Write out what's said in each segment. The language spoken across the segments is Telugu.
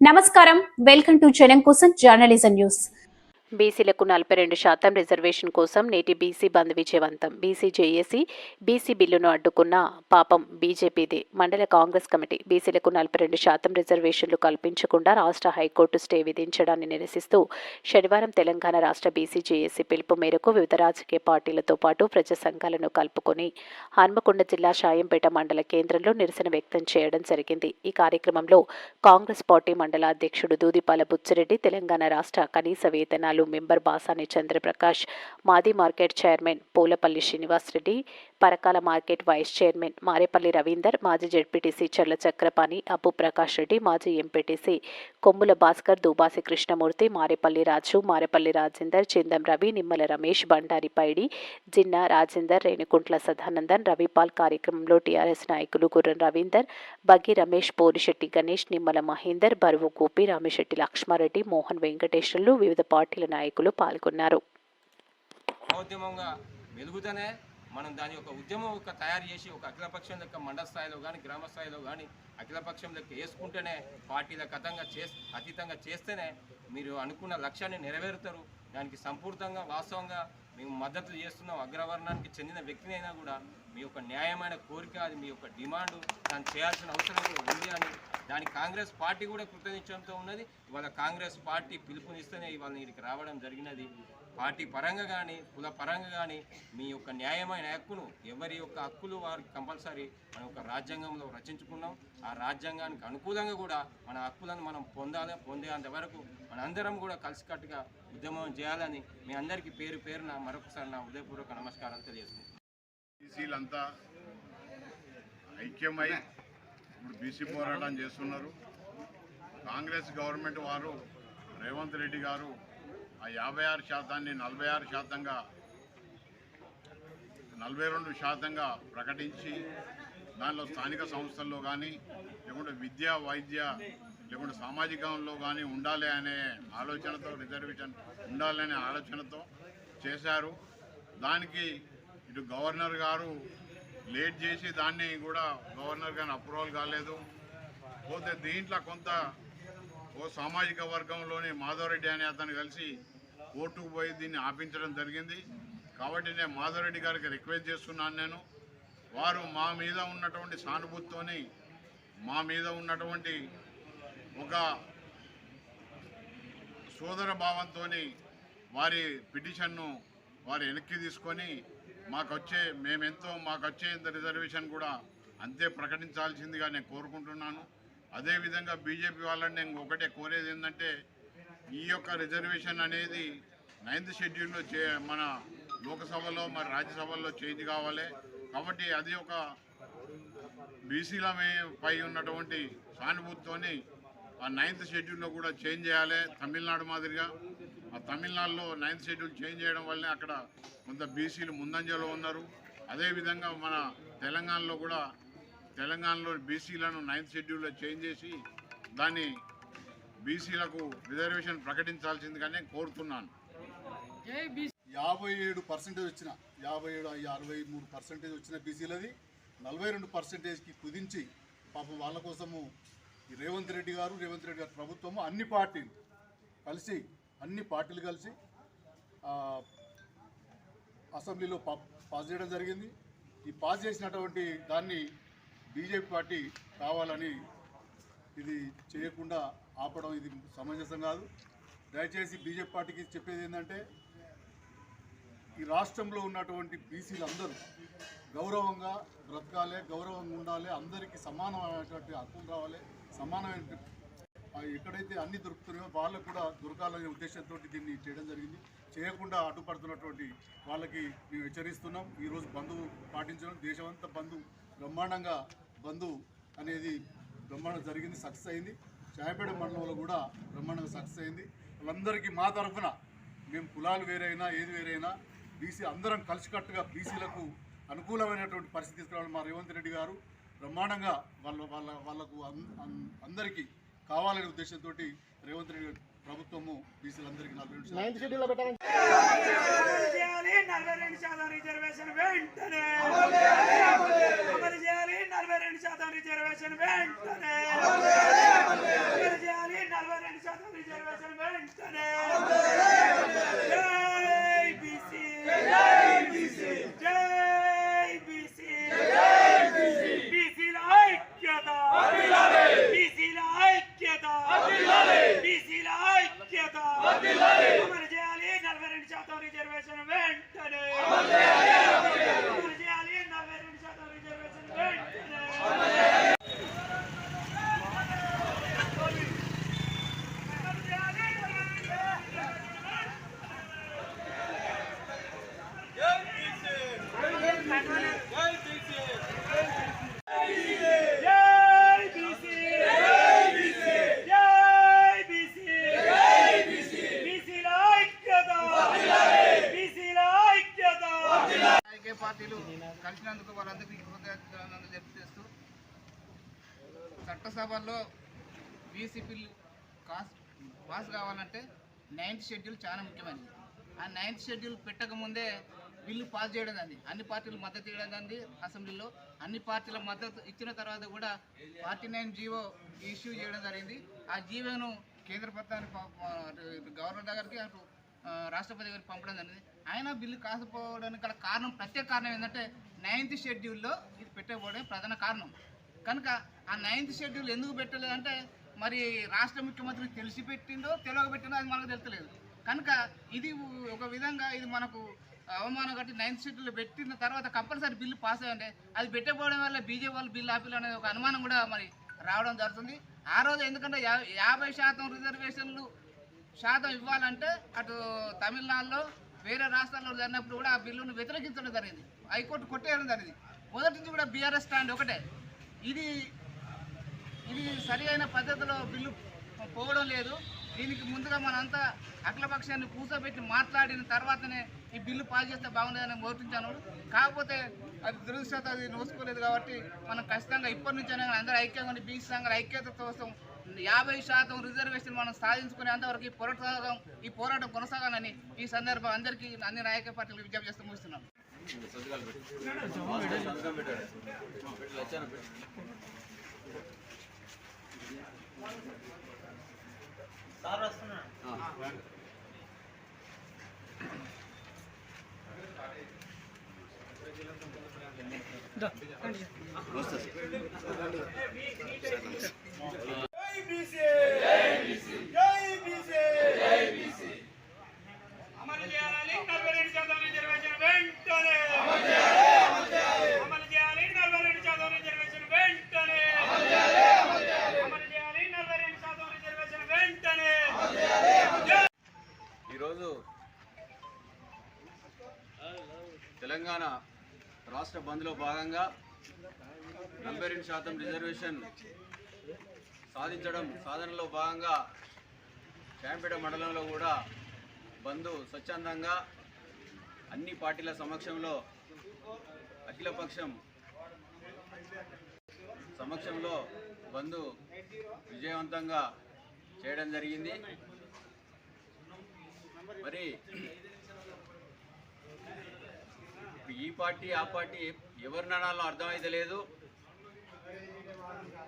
నమస్కారం. వెల్కమ్ టు జనం కోసం జర్నలిజం న్యూస్. బీసీలకు నలభై రెండు శాతం రిజర్వేషన్ కోసం నేటి బీసీ బంద్ విజయవంతం. బీసీ జేఏసీ బీసీ బిల్లును అడ్డుకున్న పాపం బీజేపీదే. మండల కాంగ్రెస్ కమిటీ బీసీలకు నలభై రెండు శాతం రిజర్వేషన్లు కల్పించకుండా రాష్ట్ర హైకోర్టు స్టే విధించడాన్ని నిరసిస్తూ శనివారం తెలంగాణ రాష్ట్ర బీసీ జేఏసీ పిలుపు మేరకు వివిధ రాజకీయ పార్టీలతో పాటు ప్రజా సంఘాలను కలుపుకొని హన్మకొండ జిల్లా షాయంపేట మండల కేంద్రంలో నిరసన వ్యక్తం చేయడం జరిగింది. ఈ కార్యక్రమంలో కాంగ్రెస్ పార్టీ మండల అధ్యక్షుడు దూదిపాల బుచ్చిరెడ్డి తెలంగాణ రాష్ట్ర కనీస వేతనాలు మెంబర్ బాసాని చంద్రప్రకాష్ మాది market chairman Pulapalli Srinivasreddy Parakala market vice chairman Marepalli Ravinder మాజీ జడ్పీటీసీ చర్ల చక్రపాణి అప్పు ప్రకాష్ రెడ్డి మాజీ ఎంపీటీసీ కొమ్ముల భాస్కర్ దుబాసి కృష్ణమూర్తి మారేపల్లి రాజు మారేపల్లి రాజేందర్ చిందం రవి నిమ్మల రమేష్ బండారి పైడి జిన్నా రాజేందర్ రేణుకుంట్ల సదానందన్ రవిపాల్ కార్యక్రమంలో టీఆర్ఎస్ నాయకులు గుర్రం రవీందర్ బగ్గి రమేష్ పోరిశెట్టి గణేష్ నిమ్మల మహేందర్ బరువు గోపి రామిశెట్టి లక్ష్మారెడ్డి మోహన్ వెంకటేశ్వర్లు వివిధ పార్టీల నాయకులు పాల్గొన్నారు. మనం దాని యొక్క ఉద్యమం యొక్క తయారు చేసి ఒక అఖిలపక్షం లెక్క మండల స్థాయిలో కానీ గ్రామ స్థాయిలో కానీ అఖిలపక్షం లెక్క వేసుకుంటేనే పార్టీల కథంగా చే అతీతంగా చేస్తేనే మీరు అనుకున్న లక్ష్యాన్ని నెరవేరుతారు. దానికి సంపూర్ణంగా వాస్తవంగా మేము మద్దతు చేస్తున్నాం. అగ్రవర్ణానికి చెందిన వ్యక్తినైనా కూడా మీ యొక్క న్యాయమైన కోరిక అది మీ యొక్క డిమాండ్ దాన్ని చేయాల్సిన అవసరం ఉంది అని దానికి కాంగ్రెస్ పార్టీ కూడా కృతనిశ్చయంతో ఉన్నది. ఇవాళ కాంగ్రెస్ పార్టీ పిలుపునిస్తేనే ఇవాళ ఇక్కడికి రావడం జరిగినది. పార్టీ పరంగా కానీ కుల పరంగా కానీ మీ యొక్క న్యాయమైన హక్కును ఎవరి యొక్క హక్కులు వారికి కంపల్సరీ మన యొక్క రాజ్యాంగంలో రచించుకున్నాం. ఆ రాజ్యాంగానికి అనుకూలంగా కూడా మన హక్కులను మనం పొందాలి పొందేంత వరకు మనందరం కూడా కలిసికట్టుగా ఉద్యమం చేయాలని మీ అందరికీ పేరు పేరున మరొకసారి నా ఉదయపూర్వక నమస్కారాలు తెలియజేస్తున్నాను బీసీలంతా ఐక్యమై ఇప్పుడు బీసీ పోరాటం చేస్తున్నారు. కాంగ్రెస్ గవర్నమెంట్ వారు రేవంత్ రెడ్డి గారు ఆ యాభై ఆరు శాతాన్ని నలభై ఆరు శాతంగా నలభై రెండు శాతంగా ప్రకటించి దానిలో స్థానిక సంస్థల్లో కానీ లేకుంటే విద్య వైద్య లేకుంటే సామాజికంలో కానీ ఉండాలి అనే ఆలోచనతో రిజర్వేషన్ ఉండాలి అనే ఆలోచనతో చేశారు. దానికి ఇటు గవర్నర్ గారు లేట్ చేసి దాన్ని కూడా గవర్నర్ కానీ అప్రూవల్ కాలేదు. పోతే దీంట్లో కొంత ఓ సామాజిక వర్గంలోని మాధవరెడ్డి అనే అతను కలిసి కోర్టుకు పోయి దీన్ని ఆపించడం జరిగింది. కాబట్టి నేను మాధవరెడ్డి గారికి రిక్వెస్ట్ చేస్తున్నాను నేను. వారు మా మీద ఉన్నటువంటి సానుభూతితోని మా మీద ఉన్నటువంటి ఒక సోదర భావంతో వారి పిటిషన్ను వారు వెనక్కి తీసుకొని మాకు వచ్చే మేమెంతో మాకు వచ్చే ఇంత రిజర్వేషన్ కూడా అంతే ప్రకటించాల్సిందిగా నేను కోరుకుంటున్నాను. అదేవిధంగా బీజేపీ వాళ్ళని నేను ఒకటే కోరేది ఏంటంటే ఈ యొక్క రిజర్వేషన్ అనేది నైన్త్ షెడ్యూల్లో చే మన లోకసభలో మరి రాజ్యసభలో చేంజ్ కావాలి. కాబట్టి అది ఒక బీసీల పై ఉన్నటువంటి సానుభూతితోని ఆ నైన్త్ షెడ్యూల్లో కూడా చేంజ్ చేయాలి తమిళనాడు మాదిరిగా. ఆ తమిళనాడులో నైన్త్ షెడ్యూల్ చేంజ్ చేయడం వల్లనే అక్కడ కొంత బీసీలు ముందంజలో ఉన్నారు. అదేవిధంగా మన తెలంగాణలో కూడా తెలంగాణలో బీసీలను నైన్త్ షెడ్యూల్లో చేంజ్ చేసి దాన్ని బీసీలకు రిజర్వేషన్ ప్రకటించాల్సిందిగానే కోరుతున్నాను. యాభై ఏడు పర్సెంటేజ్ వచ్చిన యాభై ఏడు అరవై మూడు పర్సెంటేజ్ వచ్చిన బీసీలది నలభై రెండు పర్సెంటేజ్కి కుదించి పాపం వాళ్ళ కోసము ఈ రేవంత్ రెడ్డి గారు రేవంత్ రెడ్డి గారి ప్రభుత్వము అన్ని పార్టీలు కలిసి అన్ని పార్టీలు కలిసి ఆ, అసెంబ్లీలో పా పాస్ చేయడం జరిగింది. ఈ పాస్ చేసినటువంటి దాన్ని బీజేపీ పార్టీ కావాలని ఇది చేయకుండా ఆపడం ఇది సమంజసం కాదు. దయచేసి బీజేపీ పార్టీకి చెప్పేది ఏంటంటే ఈ రాష్ట్రంలో ఉన్నటువంటి బీసీలు అందరూ గౌరవంగా బ్రతకాలి గౌరవంగా ఉండాలి అందరికీ సమానమైనటువంటి హక్కులు రావాలి సమానమైన ఎక్కడైతే అన్ని దొరుకుతున్నాయో వాళ్ళకు కూడా దొరకాలనే ఉద్దేశంతో దీన్ని చేయడం జరిగింది. చేయకుండా అడ్డుపడుతున్నటువంటి వాళ్ళకి మేము హెచ్చరిస్తున్నాం. ఈరోజు బంధువు పాటించడం దేశమంతా బంధు బ్రహ్మాండంగా బంధు అనేది బ్రహ్మాండం జరిగింది సక్సెస్ అయింది. చాయపేట మండలంలో కూడా బ్రహ్మాండంగా సక్సెస్ అయింది. వాళ్ళందరికీ మా తరఫున మేము కులాలు వేరైనా ఏది వేరైనా బీసీ అందరం కలిసికట్టుగా బీసీలకు అనుకూలమైనటువంటి పరిస్థితి తీసుకురావాలి మా రేవంత్ రెడ్డి గారు బ్రహ్మాండంగా వాళ్ళ వాళ్ళ వాళ్ళకు అందరికీ కావాలనే ఉద్దేశంతో రేవంత్ రెడ్డి గారి ప్రభుత్వము బీసీలందరికీ నలభై రెండు శాతం రిజర్వేషన్ వెంటనే. అమలు చేయాలి నలభై రెండు శాతం రిజర్వేషన్ వెంటనే. జై బీసీ. జై బీసీ. జై బీసీ బీసీల ఐక్యత. బీసీల అమలు చేయాలి లోక్సభలో బీసీ బిల్ కాస్ పాస్ కావాలంటే నైన్త్ షెడ్యూల్ చాలా ముఖ్యమైనది. ఆ నైన్త్ షెడ్యూల్ పెట్టకముందే బిల్లు పాస్ చేయడం అంది అన్ని పార్టీలు మద్దతు ఇవ్వడం అంది అసెంబ్లీలో అన్ని పార్టీల మద్దతు ఇచ్చిన తర్వాత కూడా ఫార్టీ నైన్ జీవో ఇష్యూ చేయడం జరిగింది. ఆ జీవోను కేంద్ర ప్రభుత్వానికి గవర్నర్ దగ్గరికి అటు రాష్ట్రపతి గారికి పంపడం జరిగింది. అయినా బిల్లు కాకపోవడానికి గల కారణం ప్రత్యేక కారణం ఏంటంటే నైన్త్ షెడ్యూల్లో ఇది పెట్టకపోవడం ప్రధాన కారణం. కనుక ఆ నైన్త్ షెడ్యూల్ ఎందుకు పెట్టలేదంటే మరి రాష్ట్ర ముఖ్యమంత్రికి తెలిసి పెట్టిందో తెలియకపెట్టిందో అది మనకు తెలుస్తలేదు. కనుక ఇది ఒక విధంగా ఇది మనకు అవమానం కట్టి నైన్త్ షెడ్యూల్ పెట్టిన తర్వాత కంపల్సరీ బిల్లు పాస్ అయ్యండి. అది పెట్టకపోవడం వల్ల బీజేపీ వాళ్ళు బిల్లు ఆపిల్ అనే ఒక అనుమానం కూడా మరి రావడం జరుగుతుంది. ఆ రోజు ఎందుకంటే యాభై శాతం రిజర్వేషన్లు శాతం ఇవ్వాలంటే అటు తమిళనాడులో వేరే రాష్ట్రాల్లో జరిగినప్పుడు కూడా ఆ బిల్లును వ్యతిరేకించడం జరిగింది. హైకోర్టు కొట్టేయడం జరిగింది. మొదటి నుంచి కూడా బీఆర్ఎస్ స్టాండ్ ఒకటే. ఇది ఇది సరి అయిన పద్ధతిలో బిల్లు పోవడం లేదు. దీనికి ముందుగా మనంతా అఖిలపక్షాన్ని కూర్చోబెట్టి మాట్లాడిన తర్వాతనే ఈ బిల్లు పాస్ చేస్తే బాగుండదని ఓటించాను కాకపోతే అది దురదృష్టత అది నోసుకోలేదు కాబట్టి మనం ఖచ్చితంగా ఇప్పటి నుంచైనా అందరూ ఐక్యంగా ఉండి బీసీ సంఘాల ఐక్యత కోసం యాభై శాతం రిజర్వేషన్ మనం సాధించుకునే అంతవరకు ఈ పోరాటం ఈ పోరాటం కొనసాగాలని ఈ సందర్భం అందరికీ అన్ని నాయక పార్టీలకు విజ్ఞప్తి చేస్తూ ముగిస్తున్నాం జై భాగంగా నలభై రెండు శాతం రిజర్వేషన్ సాధించడం సాధనలో భాగంగా శాంపేట మండలంలో కూడా బంధు స్వచ్ఛందంగా అన్ని పార్టీల సమక్షంలో అఖిలపక్షం సమక్షంలో బంధు విజయవంతంగా చేయడం జరిగింది. మరి ఈ పార్టీ ఆ పార్టీ ఎవరి నడాలో అర్థమైతే లేదు.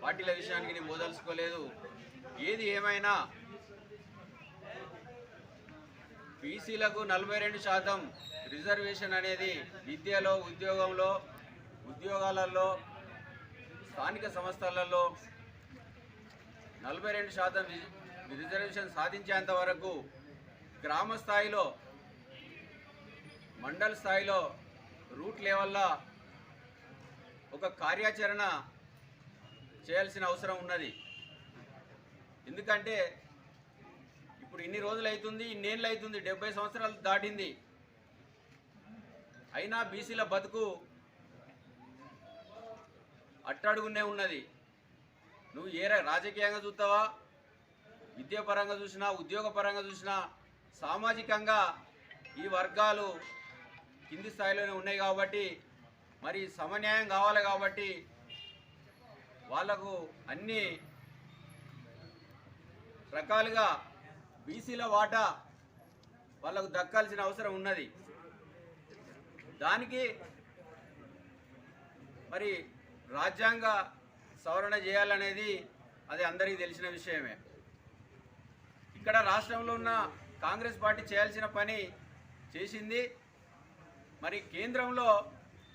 పార్టీల విషయానికి నేను ఓదలుచుకోలేదు ఏది ఏమైనా బీసీలకు నలభై రెండు శాతం రిజర్వేషన్ అనేది విద్యలో ఉద్యోగంలో ఉద్యోగాలలో స్థానిక సంస్థలలో నలభై రెండు శాతం రిజర్వేషన్ సాధించేంత వరకు గ్రామ స్థాయిలో మండల్ స్థాయిలో రూట్ లెవెల్లో ఒక కార్యాచరణ చేయాల్సిన అవసరం ఉన్నది. ఎందుకంటే ఇప్పుడు ఇన్ని రోజులు అవుతుంది ఇన్నేళ్ళు అవుతుంది డెబ్బై సంవత్సరాలు దాటింది. అయినా బీసీల బతుకు అట్టడుగునే ఉన్నది. నువ్వు ఏ రాజకీయంగా చూస్తావా? విద్యాపరంగా చూసినా ఉద్యోగపరంగా చూసినా సామాజికంగా ఈ వర్గాలు కింది స్థాయిలోనే ఉన్నాయి కాబట్టి మరి సమన్యాయం కావాలి కాబట్టి వాళ్ళకు అన్ని రకాలుగా బీసీల వాటా వాళ్ళకు దక్కాల్సిన అవసరం ఉన్నది. దానికి మరి రాజ్యాంగ సవరణ చేయాలనేది అది అందరికీ తెలిసిన విషయమే. ఇక్కడ రాష్ట్రంలో ఉన్న కాంగ్రెస్ పార్టీ చేయాల్సిన పని చేసింది మరి కేంద్రంలో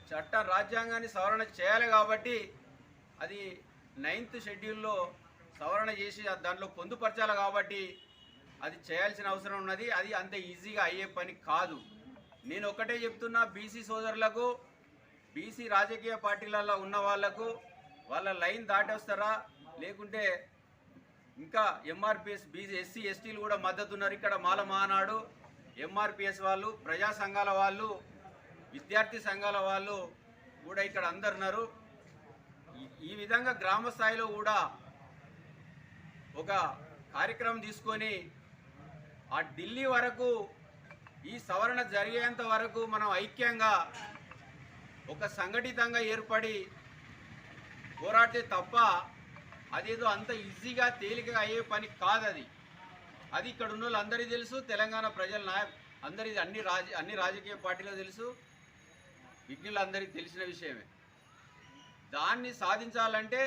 చట్ట రాజ్యాంగాన్ని సవరణ చేయాలి కాబట్టి అది నైన్త్ షెడ్యూల్లో సవరణ చేసి దాంట్లో పొందుపరచాలి కాబట్టి అది చేయాల్సిన అవసరం ఉన్నది. అది అంత ఈజీగా అయ్యే పని కాదు. నేను ఒకటే చెప్తున్నా బీసీ సోదరులకు బీసీ రాజకీయ పార్టీలలో ఉన్న వాళ్ళకు వాళ్ళ లైన్ దాటేస్తారా? లేకుంటే ఇంకా ఎంఆర్పిఎస్ బీసీ ఎస్సీ ఎస్టీలు కూడా మద్దతున్నారు ఇక్కడ మాల మహానాడు. ఎంఆర్పిఎస్ వాళ్ళు ప్రజా సంఘాల వాళ్ళు విద్యార్థి సంఘాల వాళ్ళు కూడా ఇక్కడ అందరున్నారు. ఈ- ఈ విధంగా గ్రామ స్థాయిలో కూడా ఒక కార్యక్రమం తీసుకొని ఆ ఢిల్లీ వరకు ఈ సవరణ జరిగేంత వరకు మనం ఐక్యంగా ఒక సంఘటితంగా ఏర్పడి పోరాడితే తప్ప అదేదో అంత ఈజీగా తేలికగా అయ్యే పని కాదు అది అది ఇక్కడ ఉన్న వాళ్ళందరికీ తెలుసు తెలంగాణ ప్రజల నాయ అందరి అన్ని రాజ అన్ని రాజకీయ పార్టీలో తెలుసు. విఘ్నులందరికీ తెలిసిన విషయమే. దాన్ని సాధించాలంటే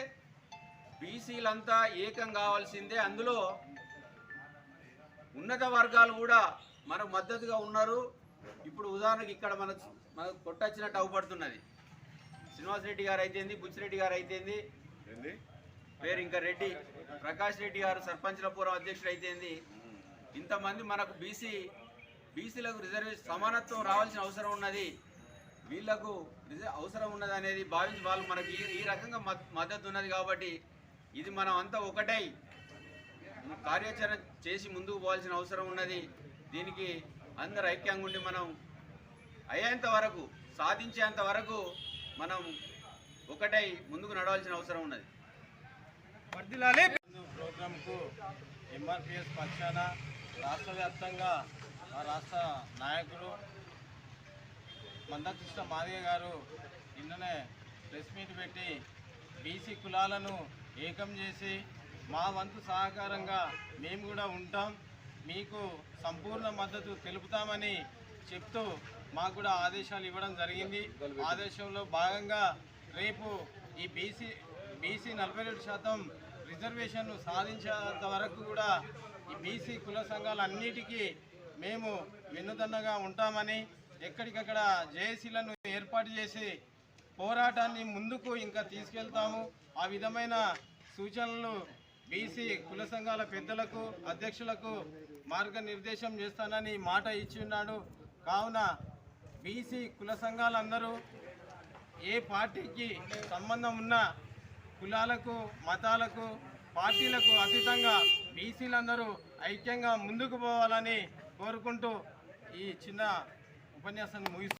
బీసీలంతా ఏకం కావాల్సిందే. అందులో ఉన్నత వర్గాలు కూడా మనకు మద్దతుగా ఉన్నారు. ఇప్పుడు ఉదాహరణకి ఇక్కడ మన మనకు కొట్టొచ్చినట్టు అవుపడుతున్నది శ్రీనివాసరెడ్డి గారు అయితేంది బుచ్చిరెడ్డి గారు అయితేంది పేరు ఇంకా రెడ్డి ప్రకాష్ రెడ్డి గారు సర్పంచ్లపురం అధ్యక్షుడు అయితేంది ఇంతమంది మనకు బీసీ బీసీలకు రిజర్వేషన్ సమానత్వం రావాల్సిన అవసరం ఉన్నది. వీళ్ళకు అవసరం ఉన్నది అనేది భావించి వాళ్ళు మనకి ఈ రకంగా మద్- మద్దతు ఉన్నది కాబట్టి ఇది మనం అంతా ఒకటై కార్యాచరణ చేసి ముందుకు పోవాల్సిన అవసరం ఉన్నది. దీనికి అందరు ఐక్యంగా ఉండి మనం అయ్యేంత వరకు సాధించేంత వరకు మనం ఒకటై ముందుకు నడవాల్సిన అవసరం ఉన్నది. ప్రోగ్రాంకు ఎంఆర్పిఎస్ పక్షాన రాష్ట్ర వ్యాప్తంగా రాష్ట్ర నాయకులు మందకృష్ణ మాదిగ గారు నిన్ననే ప్రెస్ మీట్ పెట్టి బీసీ కులాలను ఏకం చేసి మా వంతు సహకారంగా మేము కూడా ఉంటాం. మీకు సంపూర్ణ మద్దతు తెలుపుతామని చెప్తూ మాకు కూడా ఆదేశాలు ఇవ్వడం జరిగింది. ఆదేశంలో భాగంగా రేపు ఈ బీసీ బీసీ నలభై రెండు శాతం రిజర్వేషన్ను సాధించేంత వరకు కూడా ఈ బీసీ కుల సంఘాలన్నిటికీ మేము వెన్నుదన్నగా ఉంటామని ఎక్కడికక్కడ జేఏసీలను ఏర్పాటు చేసి పోరాటాన్ని ముందుకు ఇంకా తీసుకెళ్తాము. ఆ విధమైన సూచనలు బీసీ కుల సంఘాల పెద్దలకు అధ్యక్షులకు మార్గనిర్దేశం చేస్తానని మాట ఇచ్చి ఉన్నాడు కావున బీసీ కుల సంఘాలందరూ ఏ పార్టీకి సంబంధం ఉన్న కులాలకు మతాలకు పార్టీలకు అతీతంగా బీసీలందరూ ఐక్యంగా ముందుకు పోవాలని కోరుకుంటూ ఈ చిన్న ఉపన్యాసాన్ని ముగిస్తూ